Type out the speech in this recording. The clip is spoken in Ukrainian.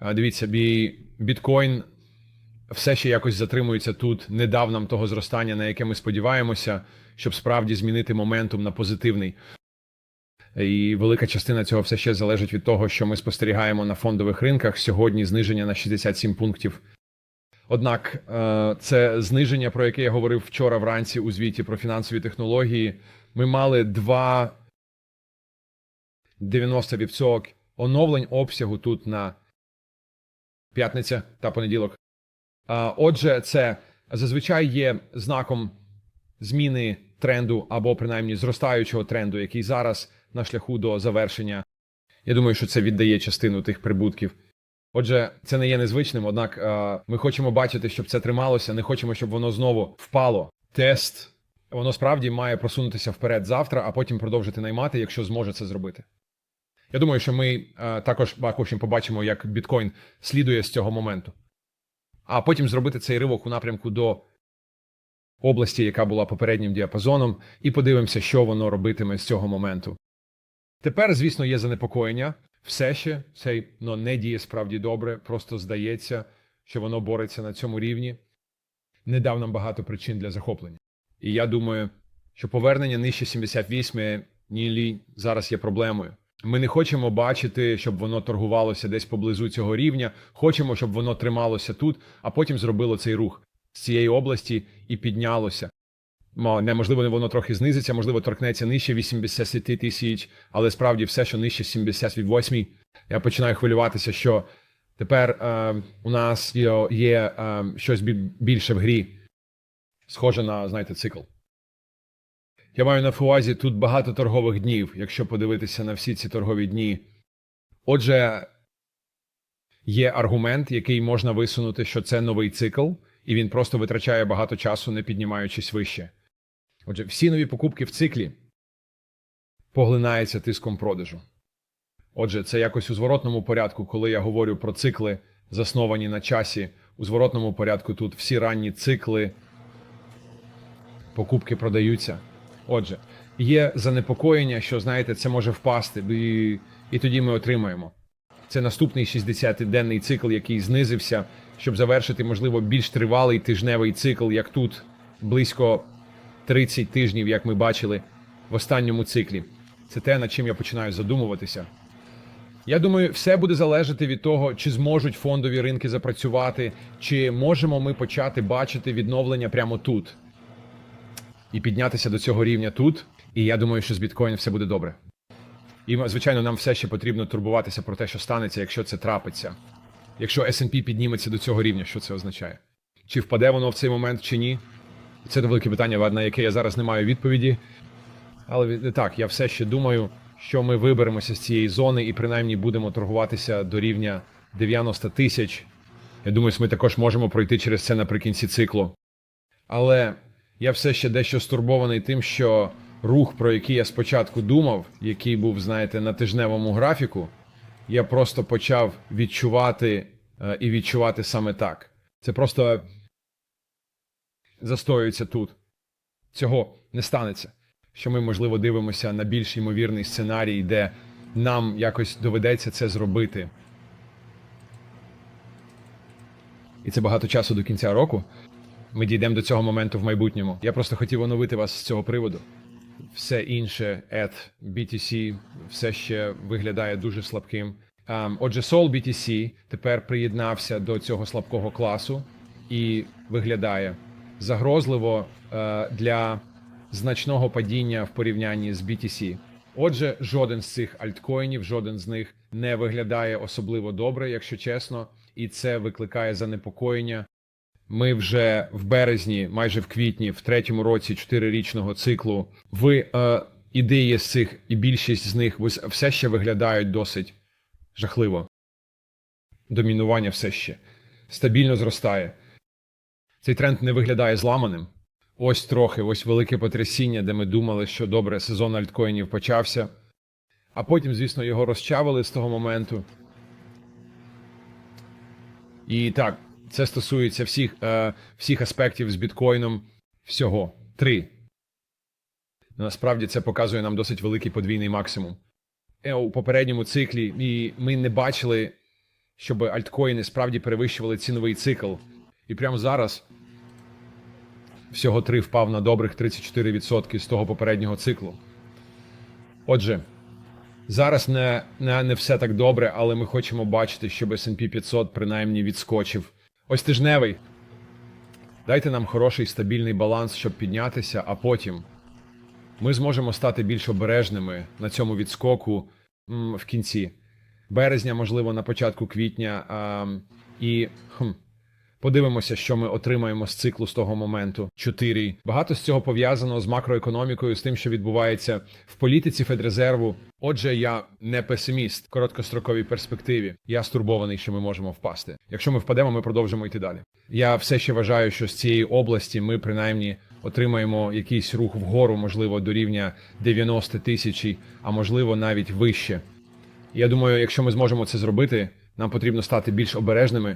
Дивіться, бі- біткоін все ще якось затримується тут, не дав нам того зростання, на яке ми сподіваємося, щоб справді змінити моментум на позитивний. І велика частина цього все ще залежить від того, що ми спостерігаємо на фондових ринках. Сьогодні зниження на 67 пунктів. Однак е, це зниження, про яке я говорив вчора вранці у звіті про фінансові технології. Ми мали два 90% оновлень обсягу тут на п'ятниця та понеділок. Отже, це зазвичай є знаком зміни тренду або принаймні зростаючого тренду, який зараз на шляху до завершення. Я думаю, що це віддає частину тих прибутків. Отже, це не є незвичним, однак ми хочемо бачити, щоб це трималося, не хочемо, щоб воно знову впало. Тест воно справді має просунутися вперед завтра, а потім продовжити наймати, якщо зможе це зробити. Я думаю, що ми е, також потім побачимо, як біткоін слідує з цього моменту. А потім зробити цей ривок у напрямку до області, яка була попереднім діапазоном, і подивимося, що воно робитиме з цього моменту. Тепер, звісно, є занепокоєння. Все ще цей ну, не діє справді добре, просто здається, що воно бореться на цьому рівні. Не дав нам багато причин для захоплення. І я думаю, що повернення нижче 78 нілі зараз є проблемою. Ми не хочемо бачити, щоб воно торгувалося десь поблизу цього рівня. Хочемо, щоб воно трималося тут, а потім зробило цей рух з цієї області і піднялося. Мо, неможливо, воно трохи знизиться, можливо, торкнеться нижче 80 тисяч, але справді все, що нижче 78, я починаю хвилюватися, що тепер е, у нас є е, щось більше в грі, схоже на, знаєте, цикл. Я маю на увазі тут багато торгових днів, якщо подивитися на всі ці торгові дні. Отже, є аргумент, який можна висунути, що це новий цикл, і він просто витрачає багато часу, не піднімаючись вище. Отже, всі нові покупки в циклі поглинаються тиском продажу. Отже, це якось у зворотному порядку, коли я говорю про цикли, засновані на часі. У зворотному порядку тут всі ранні цикли покупки продаються. Отже, є занепокоєння, що знаєте, це може впасти, і, і тоді ми отримаємо. Це наступний 60-денний цикл, який знизився, щоб завершити, можливо, більш тривалий тижневий цикл, як тут, близько 30 тижнів, як ми бачили в останньому циклі. Це те, над чим я починаю задумуватися. Я думаю, все буде залежати від того, чи зможуть фондові ринки запрацювати, чи можемо ми почати бачити відновлення прямо тут і піднятися до цього рівня тут. І я думаю, що з біткоін все буде добре. І, звичайно, нам все ще потрібно турбуватися про те, що станеться, якщо це трапиться. Якщо S&P підніметься до цього рівня, що це означає? Чи впаде воно в цей момент, чи ні? Це велике питання, на яке я зараз не маю відповіді. Але так, я все ще думаю, що ми виберемося з цієї зони і принаймні будемо торгуватися до рівня 90 тисяч. Я думаю, що ми також можемо пройти через це наприкінці циклу. Але я все ще дещо стурбований тим, що рух, про який я спочатку думав, який був, знаєте, на тижневому графіку, я просто почав відчувати е, і відчувати саме так. Це просто застоюється тут. Цього не станеться. Що ми, можливо, дивимося на більш ймовірний сценарій, де нам якось доведеться це зробити. І це багато часу до кінця року. Ми дійдемо до цього моменту в майбутньому. Я просто хотів оновити вас з цього приводу. Все інше, ETH, BTC, все ще виглядає дуже слабким. Ем, отже, Sol BTC тепер приєднався до цього слабкого класу і виглядає загрозливо е, для значного падіння в порівнянні з BTC. Отже, жоден з цих альткоїнів, жоден з них не виглядає особливо добре, якщо чесно, і це викликає занепокоєння. Ми вже в березні, майже в квітні, в третьому році чотирирічного циклу. Ви е, ідеї з цих, і більшість з них все ще виглядають досить жахливо. Домінування все ще стабільно зростає. Цей тренд не виглядає зламаним. Ось трохи, ось велике потрясіння, де ми думали, що добре, сезон альткоїнів почався. А потім, звісно, його розчавили з того моменту. І так, це стосується всіх, е, всіх аспектів з біткоїном всього. Три. Насправді це показує нам досить великий подвійний максимум. Е, У попередньому циклі і ми не бачили щоб альткоїни справді перевищували ціновий цикл. І прямо зараз всього 3 впав на добрих 34% з того попереднього циклу. Отже, зараз не, не, не все так добре, але ми хочемо бачити, щоб S&P 500 принаймні відскочив. Ось тижневий. Дайте нам хороший стабільний баланс, щоб піднятися, а потім ми зможемо стати більш обережними на цьому відскоку в кінці березня, можливо, на початку квітня. А, і хм, подивимося, що ми отримаємо з циклу з того моменту. 4. Багато з цього пов'язано з макроекономікою, з тим, що відбувається в політиці Федрезерву. Отже, я не песиміст в короткостроковій перспективі. Я стурбований, що ми можемо впасти. Якщо ми впадемо, ми продовжимо йти далі. Я все ще вважаю, що з цієї області ми принаймні отримаємо якийсь рух вгору, можливо, до рівня 90 тисяч, а можливо навіть вище. Я думаю, якщо ми зможемо це зробити, нам потрібно стати більш обережними